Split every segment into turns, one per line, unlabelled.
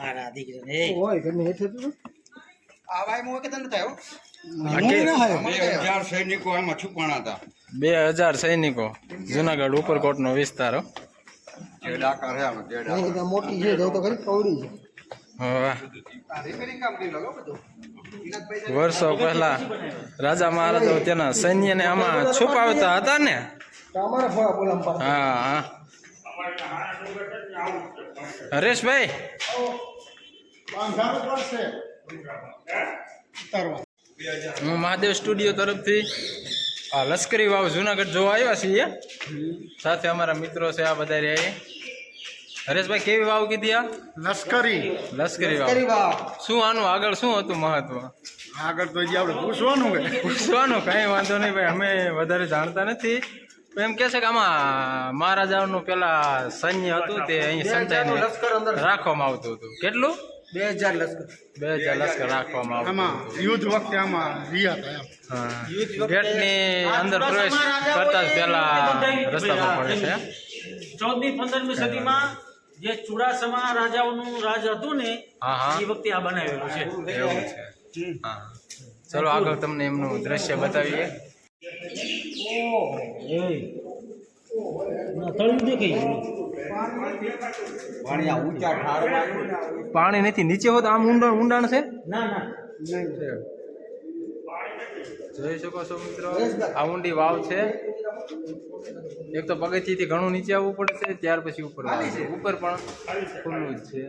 મારા દીકરાને એ.
હોય ઘરની હેઠે તો
આ વાય કે તને થયો
મને ના થાય.
બે હજાર સૈનિકો
જુનાગઢ જુનાગઢ ઉપરકોટનો વિસ્તાર
મોટી છે તો ખરી કવડી છે.
વર્ષો પહેલા રાજા મહારાજો તેના સૈન્યને આમાં છુપાવતા હતા ને?
હા અમારા
હા મહાદેવ સ્ટુડિયો તરફથી આ લશ્કરી વાવ જુનાગઢ જોવા આવ્યા છીએ. સાથે અમારા મિત્રો છે આ બધા રહ્યા હરેશભાઈ કેવી વાવ કીધી આ?
લશ્કરી.
લશ્કરી વાવ. શું આનું આગળ શું હતું મહત્વ?
આગળ તો જે આપણે પૂછવાનું કે
પૂછવાનું કઈ વાંધો નહીં ભાઈ અમે વધારે જાણતા નથી. એમ કે છે કે આમાં મહારાજાનું પેલા સૈન્ય હતું તે અહીં
સંચાઈ
રાખવામાં આવતું હતું. કેટલું?
બે હજાર લશ્કર
બે હજાર લશ્કર રાખવામાં
આમાં. યુદ્ધ વખતે આમાં રહ્યા હતા એમ.
ગેટની અંદર પ્રવેશ કરતા જ પેલા રસ્તા પર પડે છે.
ચૌદમી પંદરમી સદીમાં જે ચુડાસમા રાજાઓનું રાજ હતું ને
હા હા.
એ વખતે આ બનાવેલું છે.
એવું છે. ચલો આગળ તમને એમનું દ્રશ્ય બતાવીએ.
પાણી આ ઊંચા ઠારમાં
પાણી નથી નીચે હોત આમ ઊંડાણ ઊંડાણ છે?
ના ના.
જોઈ શકો છો મિત્રો આ ઊંડી વાવ છે. એક તો પગથિયાથી ઘણું નીચે આવવું પડે છે ત્યાર પછી ઉપર છે? ઉપર પણ ખુલ્લું જ છે.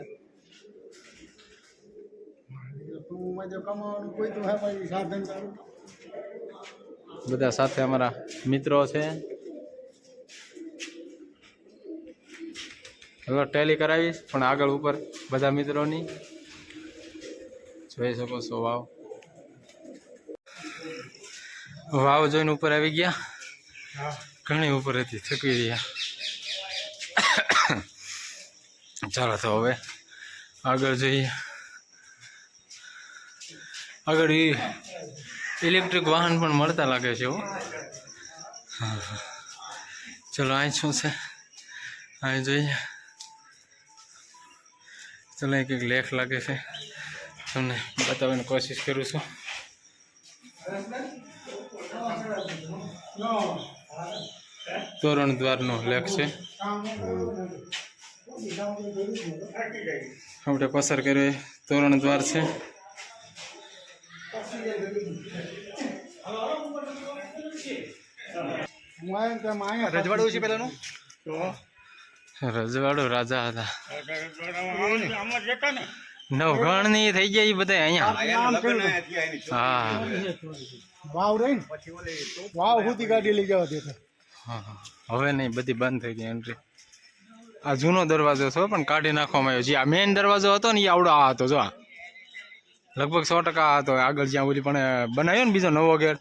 બધા સાથે અમારા મિત્રો છે. હવે ટેલી કરાવીશ પણ આગળ ઉપર બધા મિત્રોની. જોઈ શકો છો વાવ. વાવ જોઈને ઉપર આવી ગયા. ઘણી ઉપર હતી થકી રહ્યા. ચાલો તો હવે આગળ જોઈએ. આગળ ઇલેક્ટ્રિક વાહન પણ મળતા લાગે છે એવું હા, હા. ચલો અહીં શું છે? અહીં જોઈએ. ચલો એક એક લેખ લાગે છે. તમને બતાવવાની કોશિશ કરું છું. તોરણ દ્વારનો લેખ છે. આપણે પસાર કર્યો એ તોરણ દ્વાર છે.
રજવાડું છે પેલાનું
રજવાડો રાજા હતા. નવગણની થઈ ગયા એ બધા અહીંયા. હા
વાવ રહી વાવ સુધી ગાડી લઈ જવા દેતા
હા, હા. હવે નહીં બધી બંધ થઈ ગઈ એન્ટ્રી આ જૂનો દરવાજો છે પણ કાઢી નાખવામાં આવ્યો છે. આ મેઇન દરવાજો હતો ને એ આવડો આ હતો જો આ. લગભગ સો ટકા હતો. આગળ જ્યાં ઓલી પણ બનાવ્યો ને બીજો નવો ગેટ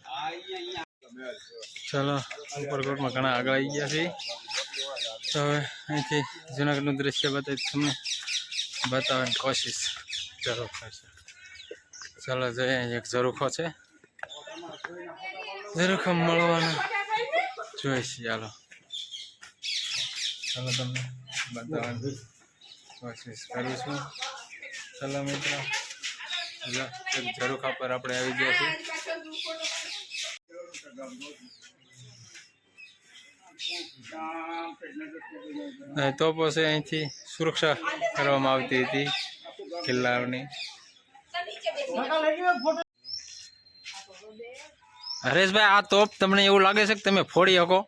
ચલો ઉપરકોટમાં ઘણા આગળ આવી ગયા છે તો હવે અહીંથી જુનાગઢનું દ્રશ્ય બતાવી તમને બતાવવાની કોશિશ જરૂર છે ચાલો જોઈએ એક ઝરૂખો છે. ઝરૂખો મળવાનો જોઈએ ચાલો. ચાલો તમને બતાવવાની કોશિશ કરીશું. ચાલો મિત્રો એક ઝરૂખા પર આપણે આવી ગયા છીએ. તોપો છે અહીંથી સુરક્ષા કરવામાં આવતી હતી કિલ્લાઓની. હરેશભાઈ આ તોપ તમને એવું લાગે છે કે તમે ફોડી શકો?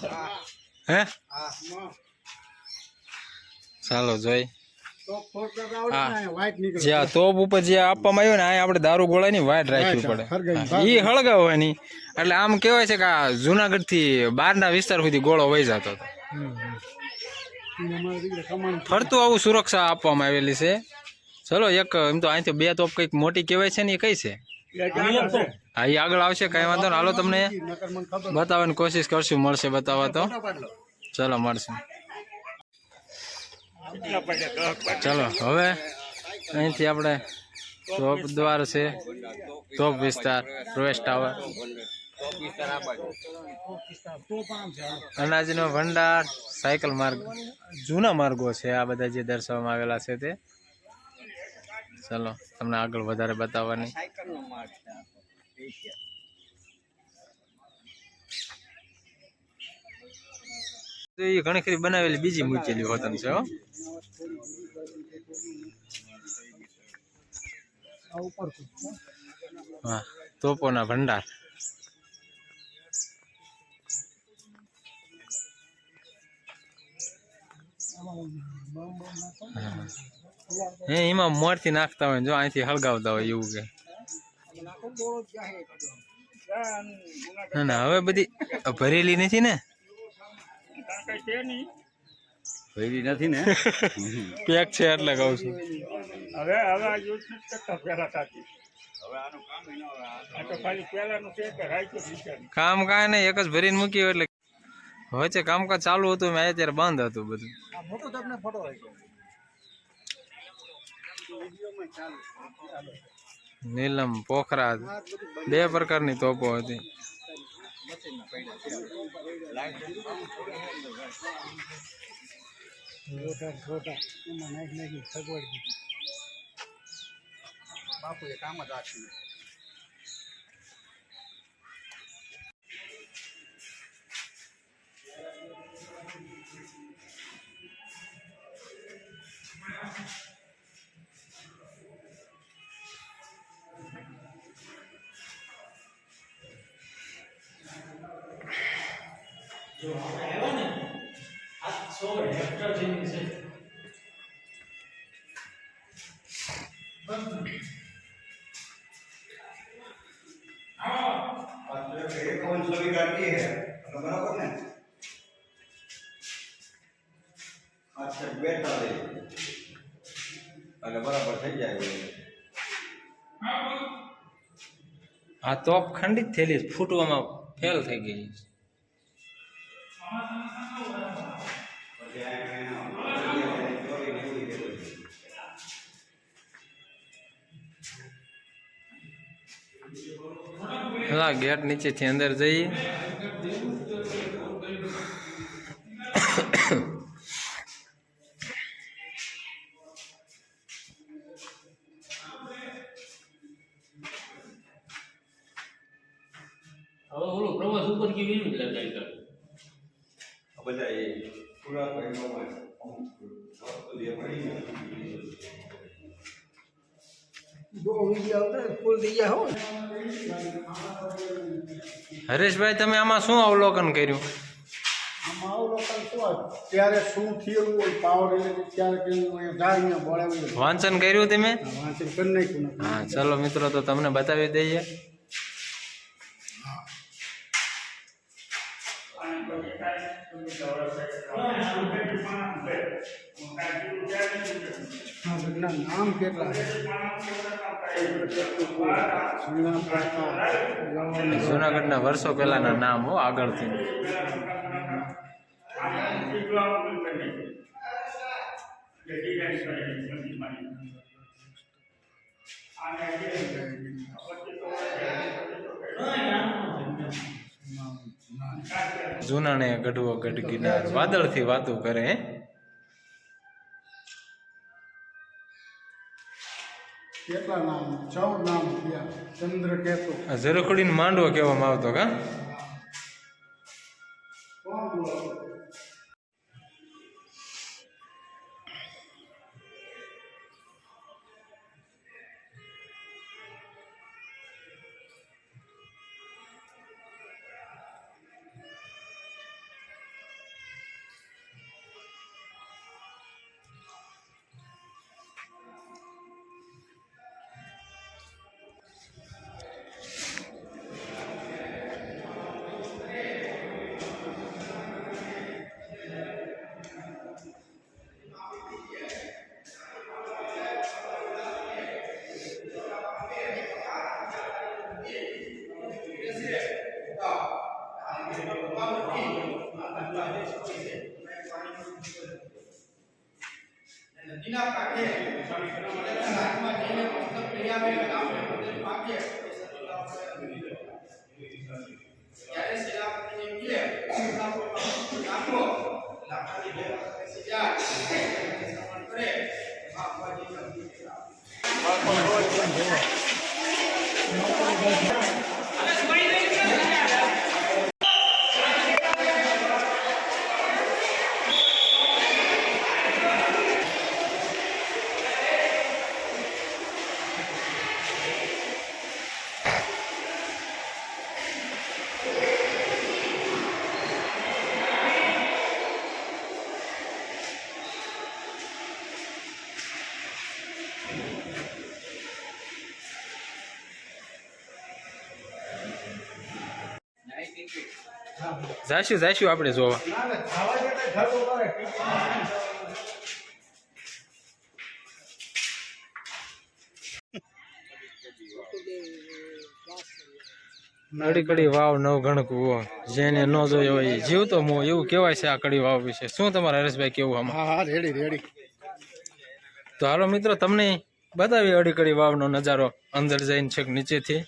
હે. ચાલો જોઈ. હા. જે તોપ ઉપર જે આપવામાં આવ્યું ને આ આપણે દારૂ ગોળાની વાટ રાખવી પડે. એ હળગાવવાની એટલે આમ કહેવાય છે કે આ જુનાગઢથી બહારના વિસ્તાર સુધી ગોળો વહી જતો હતો. ફરતું આવું સુરક્ષા આપવામાં આવેલી છે. ચલો એક એમ તો અહીંથી બે તોપ કંઈક મોટી કહેવાય છે ને એ કઈ છે? હા એ આગળ આવશે કઈ વાંધો નહીં. હાલો તમને બતાવવાની કોશિશ કરશું મળશે બતાવવા તો. ચલો મળશે. ચલો, હવે અહીંથી આપણે તોપ દ્વાર છે તોપ વિસ્તાર પ્રવેશ ટાવર અનાજનો ભંડાર, સાયકલ માર્ગ, જૂના માર્ગો છે, આ બધા જે દર્શાવવામાં આવેલા છે તે. ચલો, તમને આગળ વધારે બતાવવાની
સાયકલનો માર્ગ છે આખો. એશિયા.
તો એ ઘણી ખરી બનાવેલી બીજી મૂકેલી હોતન છે, હો. તોપોના ભંડાર. હે, એમાં મોરથી નાખતા હોય જો અહીંથી હળગાવતા હોય એવું કે. ના ના, હવે બધી ભરેલી નથી ને?
ભેરી નથી ને?
પેક છે એટલે કહું છું.
હવે હવે આ યુઝ નથી કરતા પહેલા સાથી આ તો ખાલી પહેલાનું છે કે રાખ્યું વિચાર
કામ કાંઈ નહીં એક જ ભરીને મૂક્યું એટલે વચ્ચે કામકાજ ચાલુ હતું મેં આવ્યા ત્યારે બંધ હતું બધું.
આ મોટો તમને ફોટો હોય
નીલમ પોખરાજ. બે પ્રકારની તોપો હતી.
મોટા ફોટા એમાં નાખી નાખી સગવડ.
બાપુએ કામ જ રાખ્યું
જો
એકાવન છવ્વી કાઢી હે બરાબર ને? અચ્છા બેતાલીસ એટલે બરાબર થઈ જાય
આ તોપ ખંડિત થયેલી ફૂટવામાં ફેલ થઈ ગઈ છે. ગેટ નીચેથી અંદર જઈએ
ફૂલ થઈ ગયા હો
હરેશભાઈ તમે આમાં શું અવલોકન કર્યું
આમાં અવલોકન શું હોય? ત્યારે શું થયેલું હોય પાવર એટલે ત્યારે કેવું હોય જાય અહીંયા બોલાવી દે.
વાંચન કર્યું તમે
આ વાંચન કરી નાખ્યું ને.
હા ચલો મિત્રો તો તમને બતાવી દઈએ
હા, બધાના નામ કેટલા
જુનાગઢના વર્ષો પહેલાના નામ હો આગળથી. જૂનાણે ગઢવો ગઢ ગિરનાર વાદળથી વાતું કરે
કેટલા નામ? ચૌદ નામ થયા. ચંદ્ર કેતુ
ઝરખડીને માંડવો કહેવામાં આવતો કા?
છે મેં
પાણી અને દિના કાકે હાથમાં જઈને પુસ્તક લઈ આવે લગાવે મંદિર પાકે ત્યારે શિલાપતિને કહે આપો રાખો લાકડાની ઘેર બેસી જાય સમર્પણ કરે બાપાજી
જાશું જાશું આપણે જોવા.
ના ના ખાવા જે કઈ ઘરનું કરે ટિફિનમાં
કડી વાવ નવ ગણક જેને ન જોયો હોય એ જીવતો મો એવું કહેવાય છે આ કડી વાવ વિશે. શું તમારા હરેશભાઈ કેવું આમાં?
હા રેડી રેડી.
તો હાલો મિત્રો તમને બતાવી અડી કડી વાવનો નજારો. અંદર જઈને છેક નીચેથી.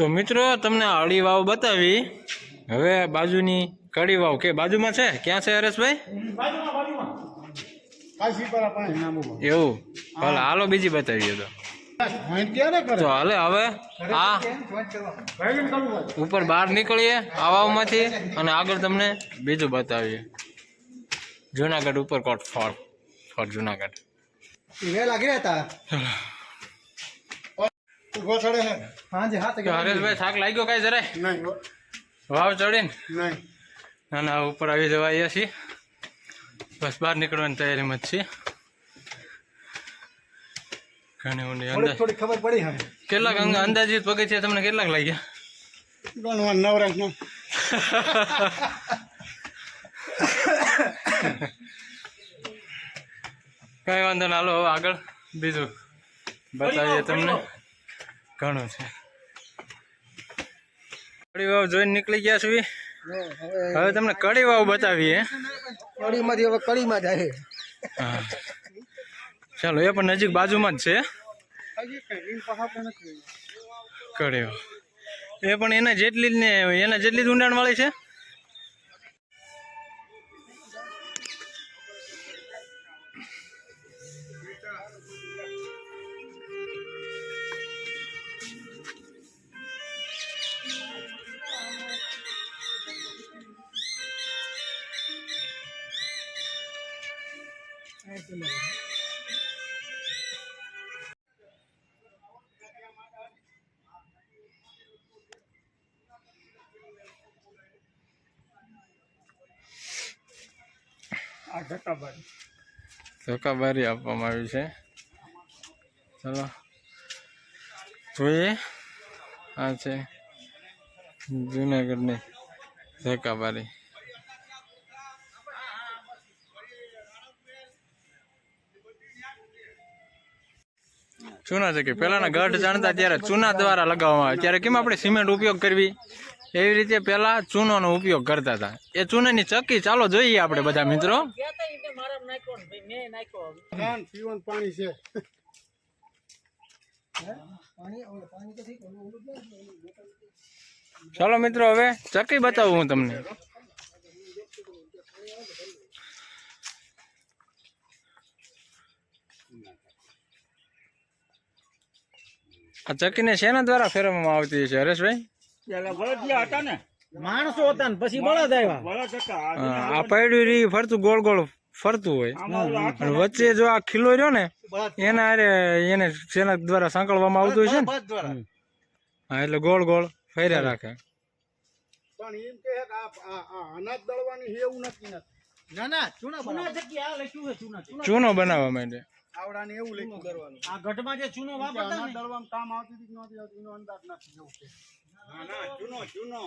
તો મિત્રો તમને અડી વાવ બતાવી. હવે બાજુની કડી વાવ કે બાજુમાં છે? ક્યાં છે હરેશભાઈ? એવું. ભલે હાલો બીજી બતાવીએ તો. તો હાલે હવે આ ઉપર બહાર નીકળીએ આ વાવમાંથી અને આગળ તમને બીજું બતાવીએ. જુનાગઢ ઉપર કોટ ફોર ફોર જુનાગઢ.
લાગી રહ્યા હતા
ઊભો ચડે હે?
હા જી હા
તો હરેશભાઈ થાક લાગ્યો કાંઈ જરાય?
નહીં.
વાવ ચડીને?
નહીં.
ના ના ઉપર આવી જવા આવ્યા છીએ. બસ બહાર નીકળવાની તૈયારીમાં જ છીએ. ઘણી ઊંડી
થોડી
અંદાજ.
થોડી ખબર પડી હવે.
કેટલાક અંદાજિત પગથિયા તમને કેટલાક લાગ્યા?
ગણવા નવરાશ નો
કઈ વાંધો ના હાલો હવે આગળ. બીજું બતાવીએ તમને. ઘણું છે. કડી વાવ જોઈને નીકળી ગયા છું હવે તમને કડી વાવ બતાવીએ.
કડીમાંથી હવે કડીમાં જાય.
ચાલો એ પણ નજીક બાજુમાં જ છે. કડી વાવ એ પણ એના જેટલી જ ને એના જેટલી જ ઊંડાણ વાળી છે?
ધક્કાબારી
આપવામાં આવી છે. ચલો, જોઈએ. આ છે જૂનાગઢની ધોકાબારી ચૂના છે કે પહેલાના ગઢ જાણતા ત્યારે ચૂના દ્વારા લગાવવામાં આવે. ત્યારે કેમ આપણે સિમેન્ટ ઉપયોગ કરવી? એવી રીતે પહેલાં ચૂનોનો ઉપયોગ કરતા હતા. એ ચૂનાની ચક્કી ચાલો જોઈએ આપણે બધા મિત્રો.
પાણી છે.
ચાલો મિત્રો હવે ચક્કી બતાવું હું તમને. આ ચક્કીને શેના દ્વારા ફેરવવામાં આવતી છે હરેશભાઈ?
પેલા બળદિયા હતા ને.
માણસો હતા ને પછી બળદ આવ્યા.
બળદ હતા. આ
હા, રહી પૈડું ફરતું ગોળ ગોળ ફરતું હોય. વચ્ચે જો આ ખીલો રહ્યો ને એના અરે એને સેના દ્વારા સાંકળવામાં આવતું હોય છે ને હા એટલે ગોળ ગોળ ફેર્યા રાખે.
પણ એમ કે છે કે આ આ- આ અનાજ દળવાની એવું નથી નથી.
ના ના ચૂના
ચૂના
બનાવો
જગ્યા આ લખ્યું છે ચૂના ચૂના.
ચૂનો બનાવવા માટે
આવડાને એવું લખ્યું કરવાનું
આ ઘટમાં જે ચૂનો વાપરતા ને.
દળવામાં કામ આવતી એનો અંદાજ નથી એવું કે
ના ના જૂનો જૂનો.